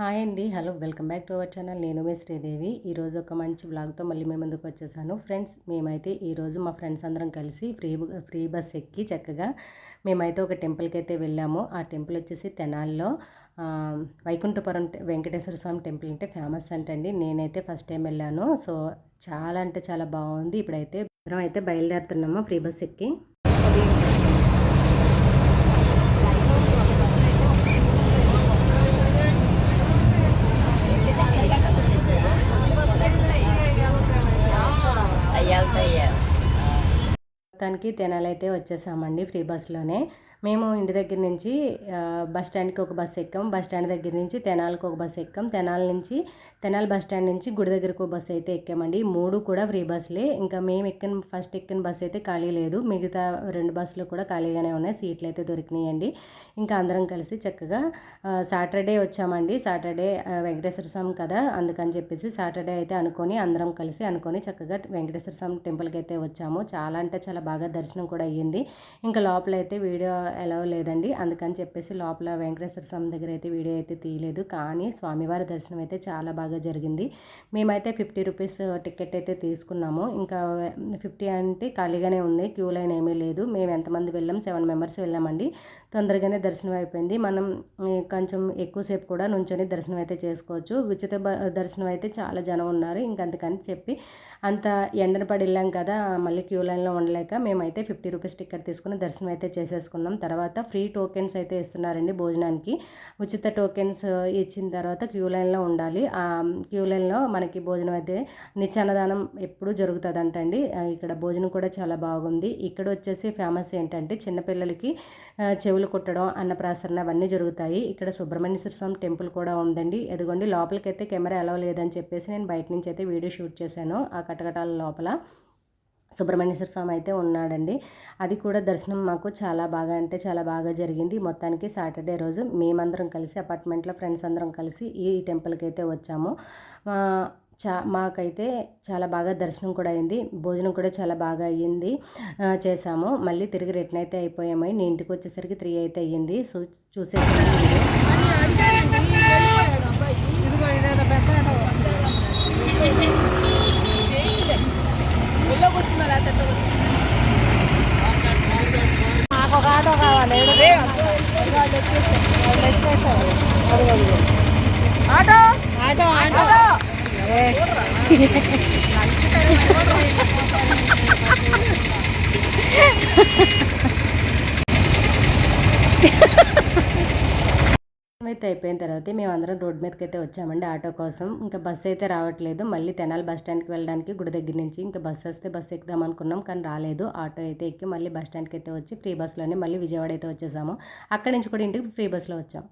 Hi అండి. Hello welcome back to our channel. నేను మీ శ్రీదేవి. ఈరోజు ఒక మంచి బ్లాగ్తో మళ్ళీ మేము ముందుకు వచ్చేసాను. ఫ్రెండ్స్ మేమైతే ఈరోజు మా ఫ్రెండ్స్ అందరం కలిసి ఫ్రీ ఫ్రీ బస్ ఎక్కి చక్కగా మేమైతే ఒక టెంపుల్కి అయితే వెళ్ళాము. ఆ టెంపుల్ వచ్చేసి తెనాల్లో. వైకుంఠపురం వెంకటేశ్వర స్వామి టెంపుల్ అంటే ఫేమస్ అంటండి. నేనైతే ఫస్ట్ టైం వెళ్ళాను. సో చాలా అంటే చాలా బాగుంది. ఇప్పుడైతే అందరం అయితే బయలుదేరుతున్నాము ఫ్రీ బస్ ఎక్కి. మొత్తానికి తెనాలైతే వచ్చేసామండి ఫ్రీ బస్లోనే మేము ఇంటి దగ్గర నుంచి బస్ స్టాండ్కి ఒక బస్ ఎక్కాం. బస్ స్టాండ్ దగ్గర నుంచి తెనాలకు ఒక బస్ ఎక్కాం. తెనాల నుంచి తెనాల బస్ స్టాండ్ నుంచి గుడి దగ్గరకు ఒక బస్ అయితే ఎక్కామండి. మూడు కూడా ఫ్రీ బస్సులే ఇంకా మేము ఎక్కిన ఫస్ట్ ఎక్కిన బస్ అయితే ఖాళీ లేదు. మిగతా రెండు బస్సులు కూడా ఖాళీగానే ఉన్నాయి. సీట్లు అయితే దొరికినాయండి. ఇంకా అందరం కలిసి చక్కగా సాటర్డే వచ్చామండి. సాటర్డే వెంకటేశ్వర స్వామి కదా అందుకని చెప్పేసి సాటర్డే అయితే అనుకొని అందరం కలిసి అనుకొని చక్కగా వెంకటేశ్వర స్వామి టెంపుల్కి అయితే వచ్చాము. చాలా అంటే చాలా బాగా దర్శనం కూడా అయ్యింది. ఇంకా లోపల అయితే వీడియో ఎలా లేదండి. అందుకని చెప్పేసి లోపల వెంకటేశ్వర స్వామి దగ్గర అయితే వీడియో అయితే తీయలేదు. కానీ స్వామివారి దర్శనం అయితే చాలా బాగా జరిగింది. మేమైతే ఫిఫ్టీ రూపీస్ టికెట్ అయితే తీసుకున్నాము. ఇంకా ఫిఫ్టీ అంటే ఖాళీగానే ఉంది. క్యూ లైన్ ఏమీ లేదు. మేము ఎంతమంది వెళ్ళాం? సెవెన్ మెంబర్స్ వెళ్ళామండి. తొందరగానే దర్శనం అయిపోయింది. మనం కొంచెం ఎక్కువసేపు కూడా నుంచొని దర్శనం అయితే చేసుకోవచ్చు. ఉచిత దర్శనం అయితే చాలా జనం ఉన్నారు. ఇంకందుకని చెప్పి అంత ఎండన పడి వెళ్ళాం కదా మళ్ళీ క్యూ లైన్లో ఉండలేక మేమైతే ఫిఫ్టీ రూపీస్ టికెట్ తీసుకుని దర్శనం అయితే చేసేసుకున్నాం. తర్వాత ఫ్రీ టోకెన్స్ అయితే ఇస్తున్నారండి భోజనానికి. ఉచిత టోకెన్స్ ఇచ్చిన తర్వాత క్యూ లైన్లో ఉండాలి. ఆ క్యూ లైన్లో మనకి భోజనం అయితే నిత్యాన్నదానం ఎప్పుడూ జరుగుతుందంటండి. ఇక్కడ భోజనం కూడా చాలా బాగుంది. ఇక్కడ వచ్చేసి ఫేమస్ ఏంటంటే చిన్నపిల్లలకి చెవులు కుట్టడం అన్నప్రాసరణ అవన్నీ జరుగుతాయి. ఇక్కడ సుబ్రహ్మణ్యేశ్వర స్వామి టెంపుల్ కూడా ఉందండి. ఎదుగోండి లోపలికైతే కెమెరా ఎలా లేదని చెప్పేసి నేను బయట నుంచి అయితే వీడియో షూట్ చేశాను. ఆ కటకటాల లోపల. సుబ్రహ్మణ్యేశ్వర స్వామి అయితే ఉన్నాడండి. అది కూడా దర్శనం మాకు చాలా బాగా అంటే చాలా బాగా జరిగింది. మొత్తానికి సాటర్డే రోజు మేమందరం కలిసి అపార్ట్మెంట్లో ఫ్రెండ్స్ అందరం కలిసి ఈ టెంపుల్కి అయితే వచ్చాము. చా మాకైతే చాలా బాగా దర్శనం కూడా అయింది. భోజనం కూడా చాలా బాగా అయ్యింది. చేసాము. మళ్ళీ తిరిగి రిటర్న్ అయితే అయిపోయాము. నేను ఇంటికి వచ్చేసరికి త్రీ అయితే అయ్యింది. సో చూసేసాము. వాళ్ళు ఎక్కేసారు. వాళ్ళు ఎక్కేసారు. అదిగో, అదిగో. అయితే అయిపోయిన తర్వాత మేము అందరం రోడ్ మీదకి అయితే వచ్చామండి ఆటో కోసం. ఇంకా బస్సు అయితే రావట్లేదు. మళ్ళీ తెనాలి బస్ స్టాండ్కి వెళ్ళడానికి గుడి దగ్గర నుంచి ఇంకా బస్సు వస్తే బస్సు ఎక్కుదాం అనుకున్నాం కానీ రాలేదు. ఆటో అయితే ఎక్కి మళ్ళీ బస్ స్టాండ్కి అయితే వచ్చి ఫ్రీ బస్సులోనే మళ్ళీ విజయవాడ అయితే వచ్చేసాము. అక్కడి నుంచి కూడా ఇంటికి ఫ్రీ బస్సులో వచ్చాం.